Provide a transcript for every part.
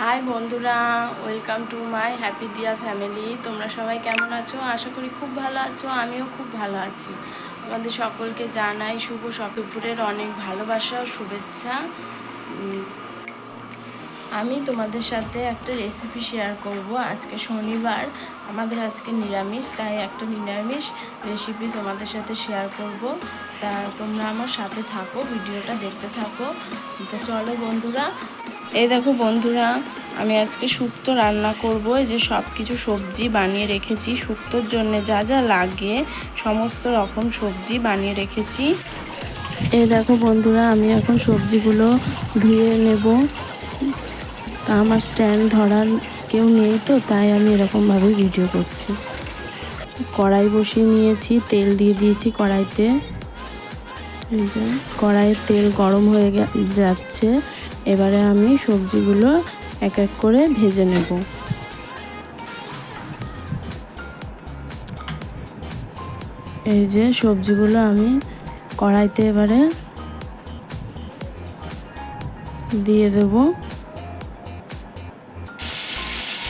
High বন্ধুরা welcome to my happy Diya family তোমরা সবাই কেমন আছো? আশা করি খুব ভালো আছো, আমিও খুব ভালো আছি। তোমাদের সকলকে জানাই শুভ দুপুরের অনেক ভালোবাসা শুভেচ্ছা। আমি তোমাদের সাথে একটা রেসিপি শেয়ার করব। আজকে শনিবার, আমাদের আজকে নিরামিষ, তাই একটা নিরামিষ রেসিপি তোমাদের সাথে শেয়ার করব। তা তোমরা আমার সাথে থাকো, ভিডিওটা দেখতে থাকো। তো চলো বন্ধুরা এই দেখো বন্ধুরা, আমি আজকে শুক্তো রান্না করব। এই যে সব কিছু সবজি বানিয়ে রেখেছি। শুক্তোর জন্য যা যা লাগে, সমস্ত রকম সবজি বানিয়ে রেখেছি। এই দেখো বন্ধুরা, আমি এখন সবজিগুলো ধুয়ে নেব। তা আমার স্ট্যান্ড ধরার কেউ নেই তো, তাই আমি এরকমভাবে ভিডিও করছি। কড়াই বসিয়ে নিয়েছি, তেল দিয়ে দিয়েছি কড়াইতে। কড়াইয়ের তেল গরম হয়ে যাচ্ছে। এবারে আমি সবজিগুলো এক এক করে ভেজে নেব। এই যে সবজিগুলো আমি কড়াইতে এবারে দিয়ে দেব।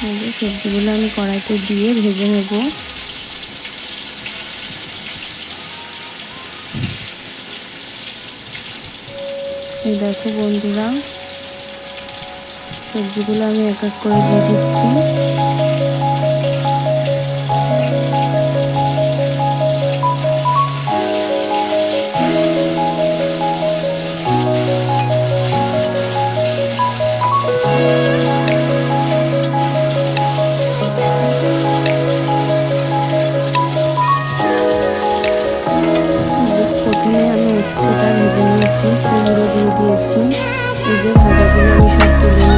এই যে সবজিগুলো আমি কড়াইতে দিয়ে ভেজে নেব। দেখো বন্ধুরা সবজিগুলো আমি এক এক করে দিয়ে দিচ্ছি। আমি উচ্ছেটা ভেজে নিয়েছি, কুমড়ো দিয়ে দিয়েছি ভাজাগুলো আমি সব তুলে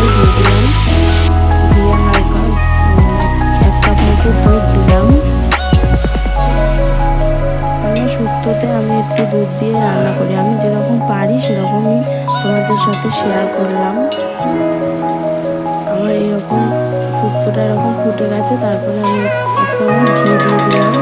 মশলাটাই দিয়ে দুধ দিলাম আমার শুক্তোতে আমি একটু দুধ দিয়ে রান্না করি। আমি যেরকম পারি সেরকমই তোমাদের সাথে শেয়ার করলাম। আমার এরকম শুক্তোটা এরকম ফুটে গেছে, তারপরে আমি এক চামচ ঘি দিয়ে দিলাম।